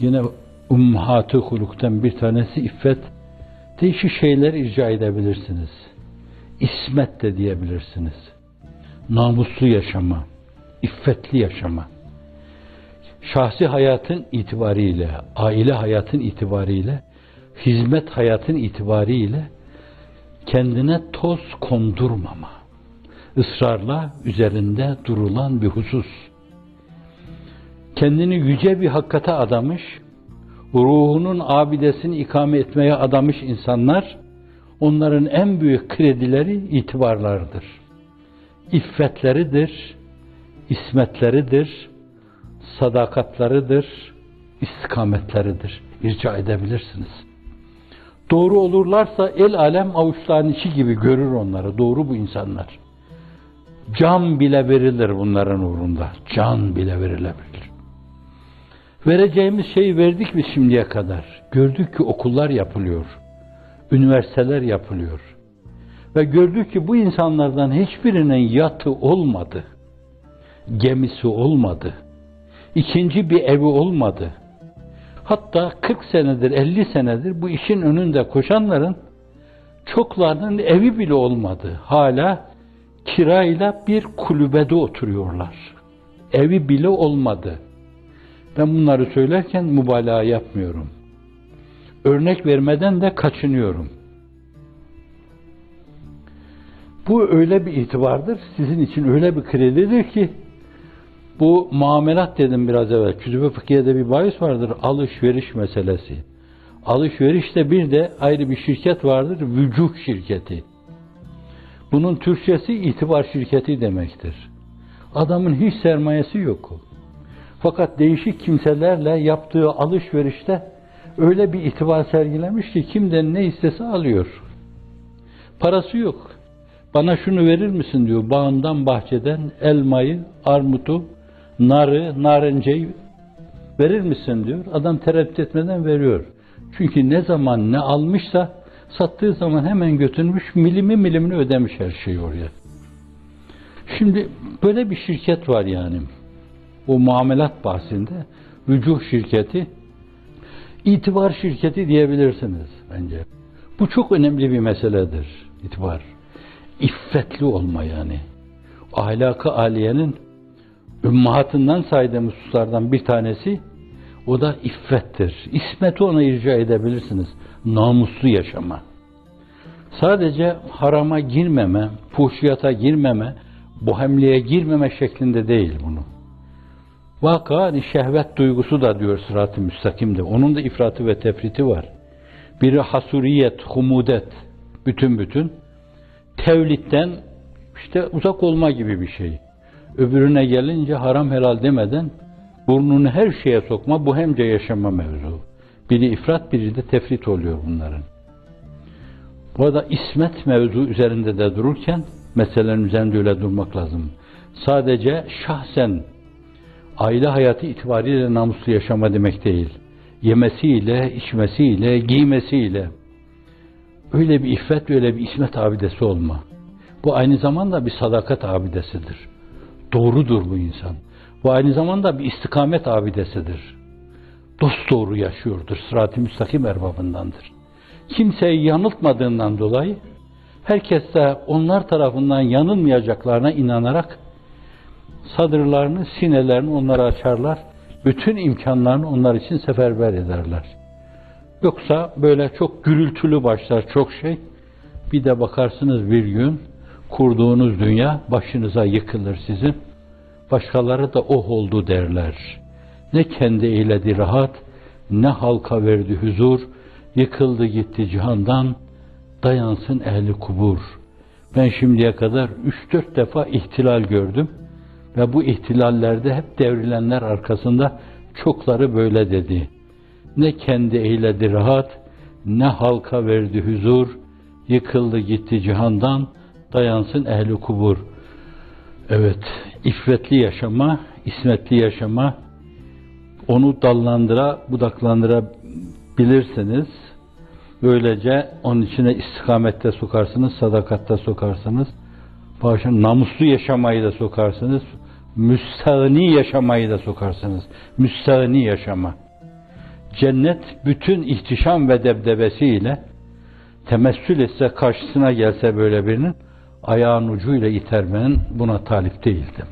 Yine ummahatı huluktan bir tanesi iffet. Değişik şeyler icra edebilirsiniz. İsmet de diyebilirsiniz. Namuslu yaşama, iffetli yaşama. Şahsi hayatın itibariyle, aile hayatın itibariyle, hizmet hayatın itibariyle kendine toz kondurmama. ısrarla üzerinde durulan bir husus. Kendini yüce bir hakikate adamış, ruhunun abidesini ikame etmeye adamış insanlar, onların en büyük kredileri itibarlarıdır. İffetleridir, ismetleridir, sadakatlarıdır, istikametleridir. İrca edebilirsiniz. Doğru olurlarsa el alem avuçlarının içi gibi görür onları. Doğru bu insanlar. Can bile verilir bunların uğrunda. Can bile verilebilir. Vereceğimiz şeyi verdik mi şimdiye kadar? Gördük ki okullar yapılıyor. Üniversiteler yapılıyor. Ve gördük ki bu insanlardan hiçbirinin yatı olmadı. Gemisi olmadı. İkinci bir evi olmadı. Hatta 40 senedir, 50 senedir bu işin önünde koşanların çoklarının evi bile olmadı. Hala kirayla bir kulübede oturuyorlar. Evi bile olmadı. Ben bunları söylerken mübalağa yapmıyorum. Örnek vermeden de kaçınıyorum. Bu öyle bir itibardır, sizin için öyle bir kredidir ki bu muamelat dedim biraz evvel. Kütübe fıkhiyede bir bahis vardır. Alışveriş meselesi. Alışverişte bir de ayrı bir şirket vardır. Vücuh şirketi. Bunun Türkçesi itibar şirketi demektir. Adamın hiç sermayesi yok. Fakat değişik kimselerle yaptığı alışverişte öyle bir itibar sergilemiş ki kimden ne istese alıyor. Parası yok. Bana şunu verir misin diyor. Bağından bahçeden elmayı, armutu, narı, narenceyi verir misin diyor. Adam tereddüt etmeden veriyor. Çünkü ne zaman ne almışsa sattığı zaman hemen götürmüş, milimi milimini ödemiş her şeyi oraya. Şimdi böyle bir şirket var yani. O muamelat bahsinde vücuh şirketi itibar şirketi diyebilirsiniz bence. Bu çok önemli bir meseledir. itibar. İffetli olma yani. Ahlakı aliyenin ümmahatından saydığımız hususlardan bir tanesi o da iffettir. İsmeti ona irca edebilirsiniz. Namuslu yaşama. Sadece harama girmeme, fuhşiyata girmeme, bohemliğe girmeme şeklinde değil bunu. Vaka hani şehvet duygusu da diyor sırat-ı müstakimde. Onun da ifratı ve tefriti var. Biri hasuriyet, humudet, bütün bütün. Tevlitten işte uzak olma gibi bir şey. Öbürüne gelince haram helal demeden burnunu her şeye sokma, bu hemce yaşama mevzu. Biri ifrat, biri de tefrit oluyor bunların. Bu arada ismet mevzu üzerinde de dururken meselelerin üzerinde öyle durmak lazım. Sadece şahsen aile hayatı itibariyle namuslu yaşama demek değil. Yemesiyle, içmesiyle, giymesiyle öyle bir iffet, öyle bir ismet abidesi olma. Bu aynı zamanda bir sadakat abidesidir. Doğrudur bu insan. Bu aynı zamanda bir istikamet abidesidir. Dost doğru yaşıyordur. Sırat-ı müstakim erbabındandır. Kimseyi yanıltmadığından dolayı herkes de onlar tarafından yanılmayacaklarına inanarak sadırlarını, sinelerini onlara açarlar. Bütün imkanlarını onlar için seferber ederler. Yoksa böyle çok gürültülü başlar çok şey. Bir de bakarsınız bir gün kurduğunuz dünya başınıza yıkılır sizin. Başkaları da oh oldu derler. Ne kendi eyledi rahat, ne halka verdi huzur, yıkıldı gitti cihandan, dayansın ehli kubur. Ben şimdiye kadar üç dört defa ihtilal gördüm ve bu ihtilallerde hep devrilenler arkasında çokları böyle dedi. Ne kendi eyledi rahat, ne halka verdi huzur, yıkıldı gitti cihandan, dayansın ehli kubur. Evet, iffetli yaşama, ismetli yaşama, onu dallandıra, budaklandırabilirsiniz. Böylece onun içine istikamette sokarsınız, sadakatte sokarsınız. Bağışın namuslu yaşamayı da sokarsınız. Müstahni yaşamayı da sokarsınız. Müstahni yaşama. cennet bütün ihtişam ve debdebesiyle temessül etse karşısına gelse böyle birinin ayağın ucuyla itermenin buna talip değildim.